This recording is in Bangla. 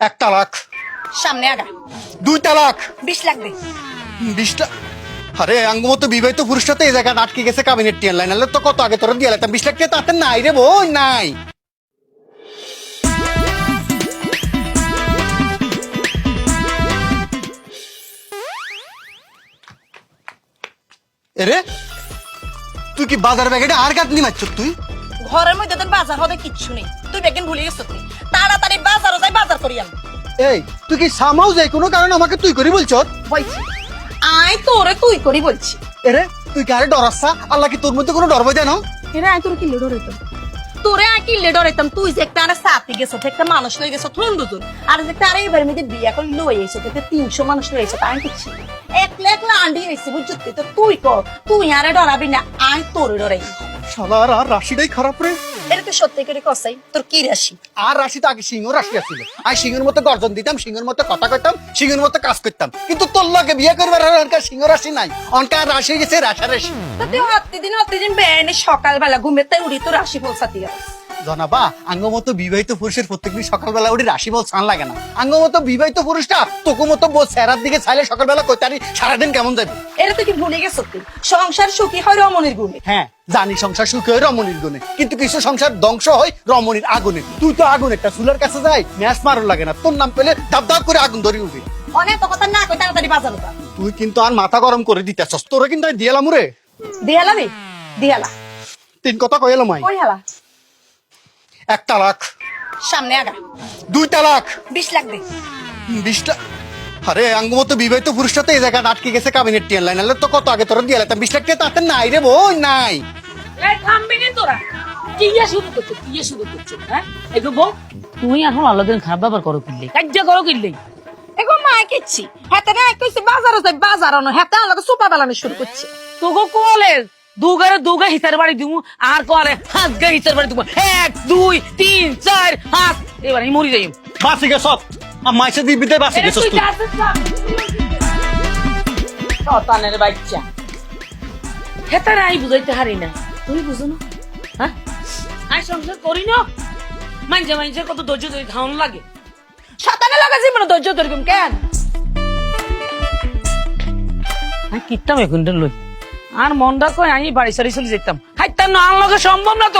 এক তালাক সামনে আগা দুই তালাক বিশ লাগবে। বিশটা আরে আঙ্গমতো বিবাহিত পুরুষটা তো এই জায়গায় আটকে গেছে কাবিনেট টিয়ার লাইন তো কত আগে তোরা দিয়ে লাইতাম বিশ লাখ টাকা তাতে নাই রে বই? নাই। এরে তুই কি বাজার ব্যাগেটে আর কাটনি মারছ তুই? ঘরের মধ্যে তোর বাজার হবে কিচ্ছু নেই। তুই বেগেন ভুলে গেছ তুই তাড়াতাড়ি বাজারও যাই বাজার করি আমি। এই তুই কি সামাও যাই? কোনো কারণে আমাকে তুই করি বলছ? বলছি। আয় তোরে তুই করি বলছি। এরে তুই কি আরে ডরাচ্ছা? আল্লাহ কি তোর মধ্যে কোনো ডর বই জানো এরা আয় তোর কি লেডর হইতাম তোরে আয় কি লেডর হইতাম তুই যে একটা আরে সাথে গেছো একটা মানুষ লয়ে গেছো থুন দুজন আর যে একটা আরে এবার মধ্যে বিয়া করে লই এসে তোকে তিনশো মানুষ লয়ে এসে তাই কিছু একলা একলা আন্ডি হয়েছে বুঝছ? তো তুই কর তুই আরে ডরাবি না আয় তোরে ডরাই। শালার আর রাশিটাই খারাপ রে। এটা তো সত্যি করে কসাই তোর কি রাশি? আর রাশি তো আগে সিংহ রাশি আছিল। আর সিংহের মতো গর্জন দিতাম সিংহের মতো কথা কইতাম সিংহের মতো কাজ করতাম। কিন্তু তোর লগে বিয়ে করবার আর অনকার সিংহ রাশি নাই। অনকার রাশি গেছে রাশা রাশি। তো তুই হাতে দিন সকালবেলা ঘুমের তাই উড়ি তো রাশি পৌঁছাতে গেল। জনাবা আঙ্গমতো বিবাহিত পুরুষের প্রত্যেকদিন সকালবেলা উঠে রাশি বল ছান লাগে না। আঙ্গমতো বিবাহিত পুরুষটা তোকে মতো বল সেরার দিকে চাইলে সকালবেলা কইতারি সারাদিন কেমন যাবে? এটা তুই কি ভুলে গেছ তুই সংসার সুখী হয় রমণীর গুণে। হ্যাঁ জানি সংসার সুখে হয় রমণীর গুণে কিন্তু কিছু সংসার ধ্বংস হয় রমণীর আগুনে। তুই তো আগুন একটা চুলার কাছে যাই ম্যাচ মারো লাগে না তোর নাম পেলে দাব দাব করে আগুন ধরে উঠে। অনেক কথা না কই তাড়াতাড়ি বাজার উঠা তুই কিন্তু আর মাথা গরম করে দিতেছস তোরে কিন্তু দিয়েলাম রে। দিহালা রে? দিহালা তিন কথা কইলাম আই। কই হালা? এক তালাক। সামনে আগা। দুই তালাক। বিশ লাগবে। বিশটা আরে আঙ্গমতো বিবাহিত পুরুষটা তো এই জায়গায় আটকে গেছে কাবিনেট টিয়ার লাইন। তো কত আগে তোরা দিয়ে লাইতাম বিশ লাখ টাকা তাতে নাই রে বই নাই। এই থামবি নি তোরা। শুরু করছ কি শুরু করছ হ্যাঁ? তুই এখন আলাদিন খারাপ ব্যাপার করো কিনলে। কাজ্যা করো কিনলে। এগো মা কিচ্ছি হাতে না কইছে বাজারও যাই বাজার আনো হাতে আলাদা সোপা বেলানো শুরু করছে। তোকে কোয়ালে দুগারে দুগা হিসার বাড়ি দিব আর কোয়ালে হাত গা হিসার বাড়ি দিব এক দুই তিন চার হাত এবার আমি মরি যাই বাসি গে সব। মাইসে দিবিতে বাসি গেছস তুই শতানের বাচ্চা। হেতারা আই বুঝাইতে হারি না। তুমি বুঝো না? হ্যাঁ আই সংসার করি না। মাইনছে মাইনছে কত ধৈর্য ধরে খাওয়ানো লাগে। শতানে লাগা জীবনে ধৈর্য ধরকুম কেন? আমি কিতাম এখন লই। আর মনটা কই আমি বাড়ি সারি চলে যেতাম। হাইতাম না আনলগে সম্ভব না তো